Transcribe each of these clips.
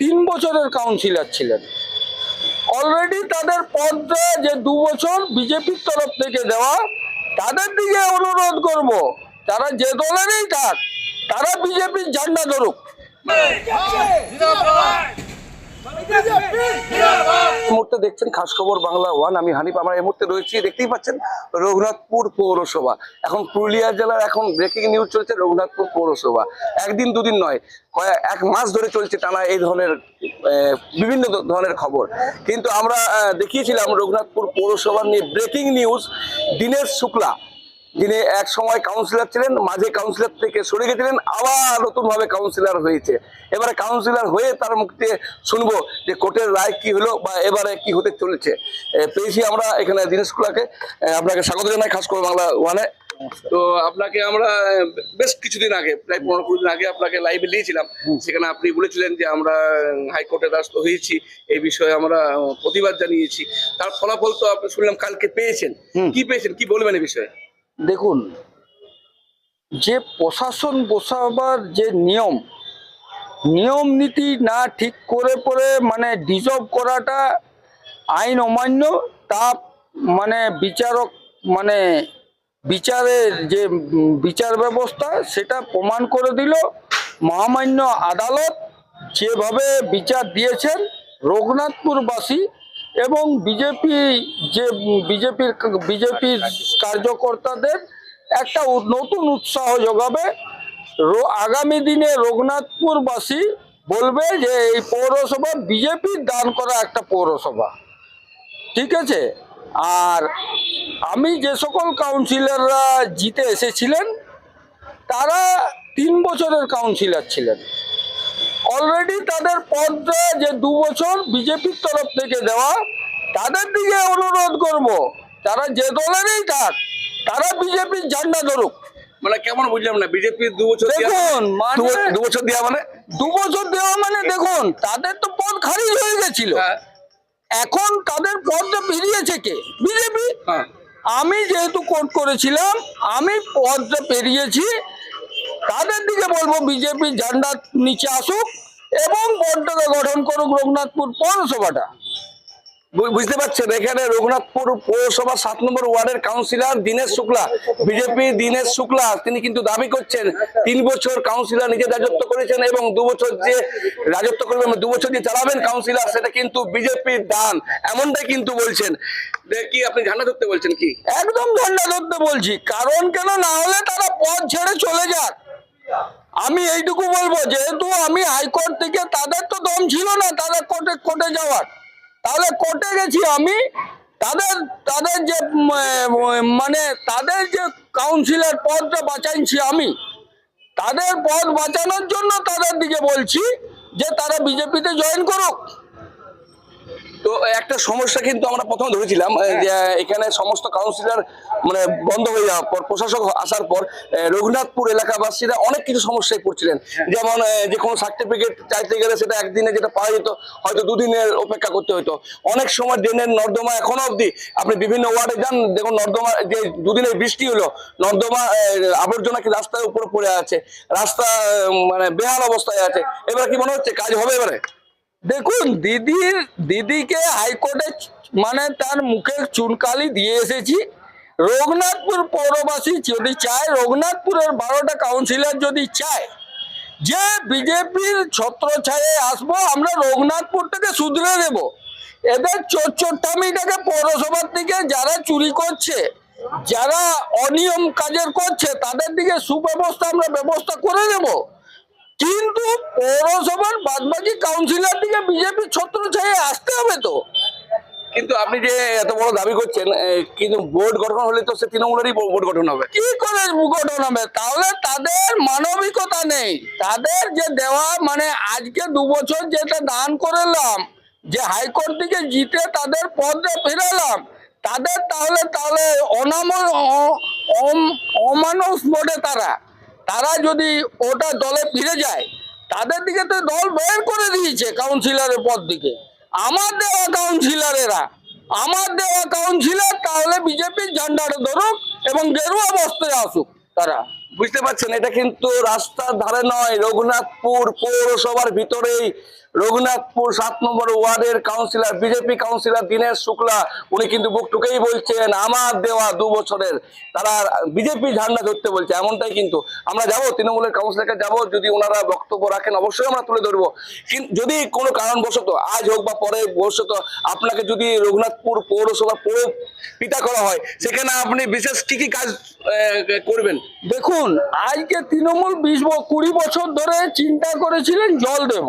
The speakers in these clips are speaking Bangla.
তিন বছরের কাউন্সিলর ছিলেন। অলরেডি তাদের পদটা যে দু বছর বিজেপির তরফ থেকে দেওয়া, তাদের দিকে অনুরোধ করব, তারা যে দলেরই থাক, তারা বিজেপির ঝান্ডা ধরুক। মুহূর্তে দেখছেন খাস খবর বাংলা ওয়ান। আমি হানিফ, আমরা এই মুহূর্তে রয়েছি, দেখতেই পাচ্ছেন রঘুনাথপুর পৌরসভা। এখন পুরুলিয়া জেলার এখন ব্রেকিং নিউজ চলছে রঘুনাথপুর পৌরসভা। একদিন, দুদিন নয় এক মাস ধরে চলছে টানা এই ধরনের বিভিন্ন ধরনের খবর। কিন্তু আমরা দেখিয়েছিলাম রঘুনাথপুর পৌরসভা নিয়ে ব্রেকিং নিউজ দিনেশ শুক্লা যিনি এক সময় কাউন্সিলর ছিলেন মাঝে কাউন্সিলর থেকে সরে গেছিলেন আবার নতুন ভাবে কাউন্সিলর হয়েছে। এবারে কাউন্সিলর হয়ে তার মুখ দিয়ে শুনব যে কোর্টের রায় কি হলো বা এবারে কি হতে চলেছে। পেয়েছি আমরা এখানে দিনেশ কুলাকে আপনাকে স্বাগত জানাই খাস করে বাংলা ওয়ানে। তো আপনাকে আমরা বেশ কিছুদিন আগে প্রায় পনেরো কুড়ি দিন আগে আপনাকে লাইভে নিয়েছিলাম। সেখানে আপনি বলেছিলেন যে আমরা হাইকোর্টের দ্বারস্থ হয়েছি এই বিষয়ে আমরা প্রতিবাদ জানিয়েছি। তার ফলাফল তো আপনি শুনলাম কালকে পেয়েছেন। কি পেয়েছেন? কি বলবেন এই বিষয়ে? দেখুন, যে প্রশাসন বসাবার যে নিয়ম নিয়ম নীতি না ঠিক করে পরে মানে ডিজার্ভ করাটা আইন অমান্য, তা মানে বিচারক মানে বিচারের যে বিচার ব্যবস্থা, সেটা প্রমাণ করে দিল। মহামান্য আদালত যেভাবে বিচার দিয়েছেন, রঘুনাথপুরবাসী এবং বিজেপি যে, বিজেপির বিজেপির কার্যকর্তাদের একটা নতুন উৎসাহ যোগাবে। আগামী দিনে রঘুনাথপুরবাসী বলবে যে, এই পৌরসভা বিজেপির দান করা একটা পৌরসভা। ঠিক আছে? আর আমি যে সকল কাউন্সিলররা জিতে এসেছিলেন, তারা তিন বছরের কাউন্সিলর ছিলেন। অলরেডি তাদের পদটা যে দু বছর বিজেপির তরফ থেকে দেওয়া তাদের দিকে অনুরোধ করব। তারা যে দলেরই থাক তারা বিজেপির ঝান্ডা ধরুক। মানে কেমন বুঝলাম না বিজেপি দু বছর দেখুন মানে? দু বছর- দেওয়া মানে? দু বছর দেওয়া মানে দেখুন তাদের তো পদ খারিজ হয়ে গেছিল। হ্যাঁ, এখন তাদের পদটা বেরিয়েছে কে? বিজেপি। হ্যাঁ। আমি যেহেতু কোর্ট করেছিলাম আমি পদটা পেরিয়েছি তাদের দিকে বলব বিজেপি ঝান্ডা নিচে আসুক এবং বোর্ডটাকে গঠন করুক রঘুনাথপুর পৌরসভাটা। বুঝতে পারছেন? এখানে রঘুনাথপুর পৌরসভা সাত নম্বর ওয়ার্ডের কাউন্সিলর দীনেশ শুক্লা, বিজেপি দীনেশ শুক্লা, তিনি কিন্তু দাবি করছেন তিন বছর কাউন্সিলর নিজে রাজত্ব করেছেন এবং দু বছর যে রাজত্ব করবেন দু বছর যে চালাবেন কাউন্সিলর, সেটা কিন্তু বিজেপির দান। এমনটাই কিন্তু বলছেন। কি আপনি ঝান্ডা ধরতে বলছেন কি? একদম ঝান্ডা ধরতে বলছি। কারণ কেন? না হলে তারা পথ ছেড়ে চলে যাক। আমি এইটুকু বলব, যেহেতু আমি হাইকোর্ট থেকে, তাদের তো দম ছিল না তাদের কোর্টে কোর্টে যাওয়ার। তাহলে কোর্টে গেছি আমি, তাদের তাদের যে মানে তাদের যে কাউন্সিলের পদটা বাঁচাইছি আমি, তাদের পদ বাঁচানোর জন্য তাদের দিকে বলছি যে তারা বিজেপিতে জয়েন করুক। তো একটা সমস্যা কিন্তু আমরা প্রথম ধরেছিলাম যে এখানে সমস্ত কাউন্সিলর মানে বন্ধ হয়ে যাওয়ার পর প্রশাসক আসার পর রঘুনাথপুর এলাকাবাসীরা অনেক কিছু সমস্যায় পড়ছিলেন। যেমন যে কোনো সার্টিফিকেট চাইতে গেলে সেটা একদিনে যেটা পাওয়া যেত হয়তো দুদিনের অপেক্ষা করতে হতো অনেক সময় ড্রেনের নর্দমা এখনও অবধি আপনি বিভিন্ন ওয়ার্ডে যান দেখুন নর্দমা যে দুদিনের বৃষ্টি হলো নর্দমা আবর্জনা কি রাস্তার উপরে পড়ে আছে রাস্তা মানে বেহাল অবস্থায় আছে এবার কি মনে হচ্ছে কাজ হবে এবারে? দেখুন দিদির দিদিকে হাইকোর্টে মানে তার মুখে চুনকালি দিয়ে এসেছি। রঘুনাথপুর পৌরবাসী যদি চায়, রঘুনাথপুরের বারোটা কাউন্সিলর যদি চায়, যে বিজেপির ছত্র ছায়ে আসব, আমরা রঘুনাথপুরটাকে শুধরে দেব এদের চোর চোরটামিটাকে পৌরসভার দিকে যারা চুরি করছে, যারা অনিয়ম কাজের করছে, তাদের দিকে সুব্যবস্থা, আমরা ব্যবস্থা করে দেবো। কিন্তু পৌরসভার বাদবাকি কাউন্সিলর দিকে বিজেপি ছত্র ছায়ে আসতে হবে তো। কিন্তু আপনি যে এত বড় দাবি করছেন কিন্তু বোর্ড গঠন হলে তো সে তৃণমূলেরই বোর্ড গঠন হবে। কি করে গঠন হবে? তাহলে তাদের মানবিকতা নেই। তাদের যে দেওয়া মানে আজকে দু বছর যেটা দান করলাম, যে হাইকোর্ট থেকে জিতে তাদের পদটা ফেরালাম, তাদের তাহলে তাহলে অনাম অমানুষ বোর্ডে তারা। তারা যদি ওটা দলে ফিরে যায়, তাদের দিকে তো দল বের করে দিয়েছে কাউন্সিলরের পর দিকে। আমার দেওয়া কাউন্সিলরেরা আমার দেওয়া কাউন্সিলর তাহলে বিজেপির ঝান্ডাটা ধরুক এবং গেরুয়া বস্তায় আসুক তারা। বুঝতে পারছেন, এটা কিন্তু রাস্তার ধারে নয়, রঘুনাথপুর পৌরসভার ভিতরেই। রঘুনাথপুর সাত নম্বর ওয়ার্ডের councillor BJP councillor Dinesh Shukla, উনি কিন্তু বুকটুকেই বলছেন, আমার দেওয়া দু বছরের। তারা বিজেপি ঝান্ডা ধরতে বলছে, এমনটাই কিন্তু। আমরা যাব, তৃণমূলের কাউন্সিলরকে যাব, যদি ওনারা বক্তব্য রাখেন, অবশ্যই আমরা তুলে ধরবো। কিন্তু যদি কোনো কারণবশত, আজ হোক বা পরে ভবিষ্যৎ আপনাকে যদি রঘুনাথপুর পৌরসভা পৌর পিতা করা হয়, সেখানে আপনি বিশেষ কি কি কাজ করবেন? দেখুন আজকে তৃণমূল বিশ কুড়ি বছর ধরে চিন্তা করেছিলেন জল দেব।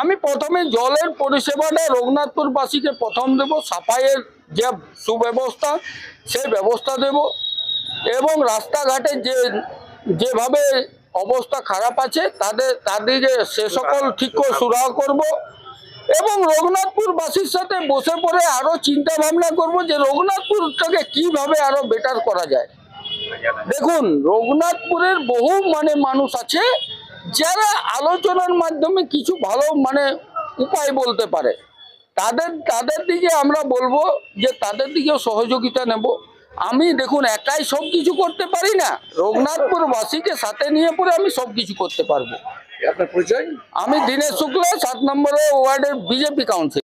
আমি প্রথমে জলের পরিষেবাটা রঘুনাথপুরবাসীকে প্রথম দেব, সাফাইয়ের যে সুব্যবস্থা, সেই ব্যবস্থা দেব এবং রাস্তাঘাটে যে, যেভাবে অবস্থা খারাপ আছে, তাদের তাদেরকে সে সকল ঠিক করে সুরাহা করব এবং রঘুনাথপুরবাসীর সাথে বসে পড়ে আরও চিন্তা ভাবনা করব যে রঘুনাথপুরটাকে কীভাবে আরও বেটার করা যায়। দেখুন রঘুনাথপুরের বহু মানে মানুষ আছে যারা আলোচনার মাধ্যমে কিছু ভালো মানে উপায় বলতে পারে। তাদের তাদের দিকে আমরা বলব যে তাদের দিকেও সহযোগিতা নেব। আমি দেখুন একাই সব কিছু করতে পারি না। রঘুনাথপুরবাসীকে সাথে নিয়ে পরে আমি সব কিছু করতে পারব। আপনার পরিচয়? আমি দীনেশ শুক্লা সাত নম্বর ওয়ার্ডের বিজেপি কাউন্সিল